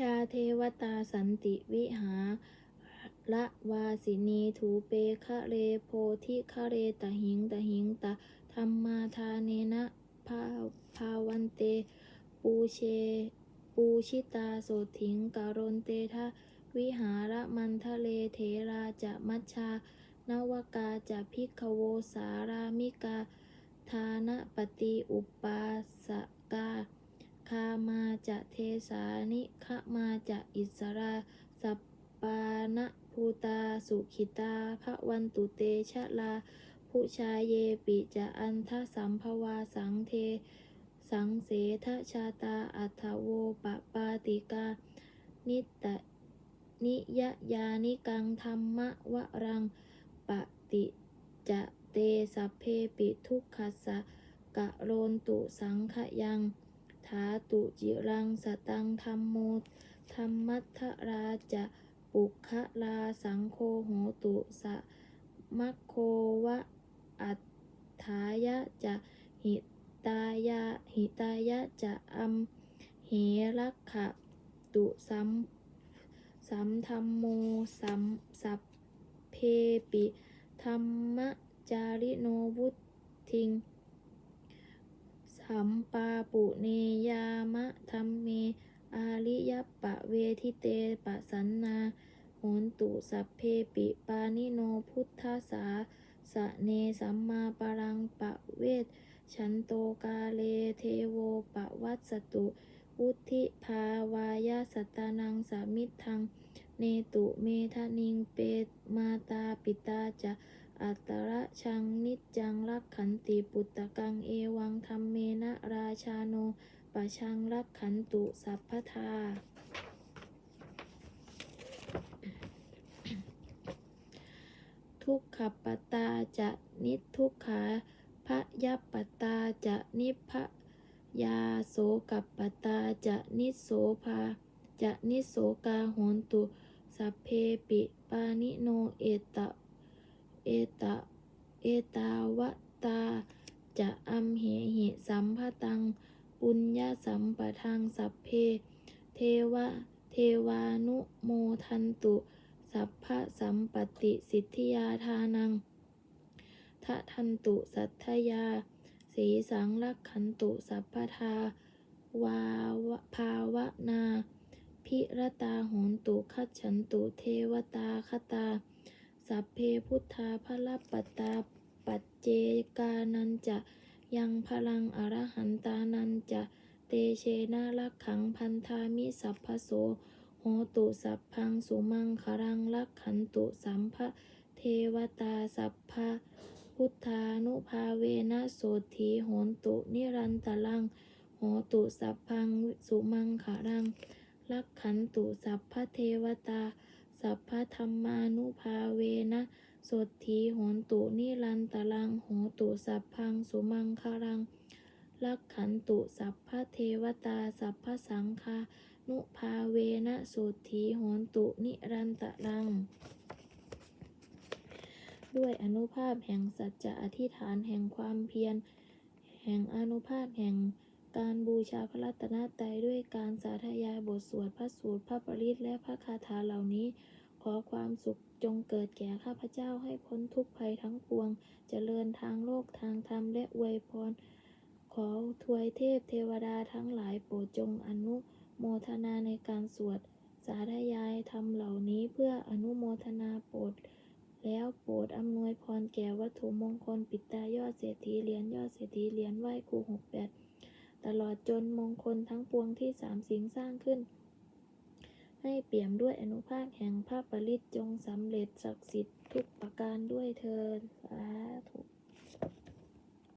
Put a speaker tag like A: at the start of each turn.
A: ยาเทวตาสันติวิหาละวาสินีถูเปคะเรโพธิคะเรตหิงตหิงตะธรรมาทาเนนะภาภาวันเต ปูเช ปูชิตาโสถิงการนเตทะวิหารมันทะเลเถราจะมัชชานวกาจะพิกโวสารามิกา ทานะปฏิอุปาสกา คามาจะเทสานิขมาจะอิสราสัปปานะภูตาสุขิตาพระวันตุเตชะลาผู้ชายเยปิจะอันทสัมภวาสังเท สังเสทชาตาอัทโวปปาติกา นิตะนิยยานิกังธรรมะวะรังปฏิจะเตสัพเพปิทุกขัสสะกะโรนตุสังขยัง ถาตุจิรังสตังธรรมโมธรรมัทธราจะปุคะลาสังโฆโหตุสะมัคโควะอัฏฐายะจะหิตายะหิตายะจะอัมเหรักขะตุสัมสัมธรรมโมสัมสัพเพปิธรรมจาริโนวุทิง สัมปาปุเนยามะธรรมเม อาริยปะเวทิเตปะสันนาโหนตุสัพเพปิปานิโนพุทธาสาสะเนสัมมาปรังปะเวทฉันโตกาเลเทโวปะวัสสตุวุธิภาวายาสตานังสามิทัง เนตุเมทานิงเปตมาตาปิตาจะ อัตระชังนิจจังรักขันติปุตตะกังเอวังธรรมเมนะราชาโนปะชังรักขันตุสัพพทาทุกขปตาจะนิทุกขาพะยปตาจะนิพะยาโสกัปปตาจะนิโสภาจะนิโสกาโหนตุสัพเพปิปานิโนเอตะ เอตะเอตาวตา จะอัมเหหิสัมภตัง ปุญญาสัมปทังสัพเพ เทวะ เทวานุโมทันตุ สัพพะสัมปติสิทธิยาทานังทะทันตุสัทธยา สีสังรักขันตุสัพพทาวาวภาวนา พิรตาโหนตุคัจฉันตุเทวตาคตา สัพเพพุทธาพระปัตตาปัจเจกานันจะยังพลังอรหันตานันจะเตเชนาลักขังพันธามิสัพพโสโหตุสัพพังสุมังครังลักขันตุสัมภะเทวตาสัพพะพุทธานุภาเวนะโสธีโหนตุนิรันตลังโหตุสัพพังสุมังครังลักขันตุสัพพะเทวตา สัพพธรรมานุภาเวนะโสธีโหนตุนิรันตลังโหตุสัพพังสุมังคารังลักขันตุสัพพเทวตาสัพพสังฆานุภาเวนะโสธีโหนตุนิรันตลัง ด้วยอนุภาพแห่งสัจจะอธิษฐานแห่งความเพียร แห่งอนุภาพแห่ง การบูชาพระรัตนตรัยด้วยการสาธยายบทสวดพระสูตรพระปริตและพระคาถาเหล่านี้ ขอความสุขจงเกิดแก่ข้าพเจ้าให้พ้นทุกภัยทั้งปวงเจริญทางโลกทางธรรมและอวยพร ขอทวยเทพเทวดาทั้งหลายโปรดจงอนุโมทนาในการสวด สาธยายธรรมเหล่านี้เพื่ออนุโมทนาโปรดแล้วโปรดอำนวยพรแก่วัตถุมงคลปิดตายอดเศรษฐีเหรียญยอดเศรษฐีเหรียญไหว้ครูหกแปด ตลอดจนมงคลทั้งปวงที่สามสิงสร้างขึ้น ให้เปี่ยมด้วยอนุภาคแห่งพระปริตจงสำเร็จศักดิ์สิทธิ์ทุกประการด้วยเทินสาธุ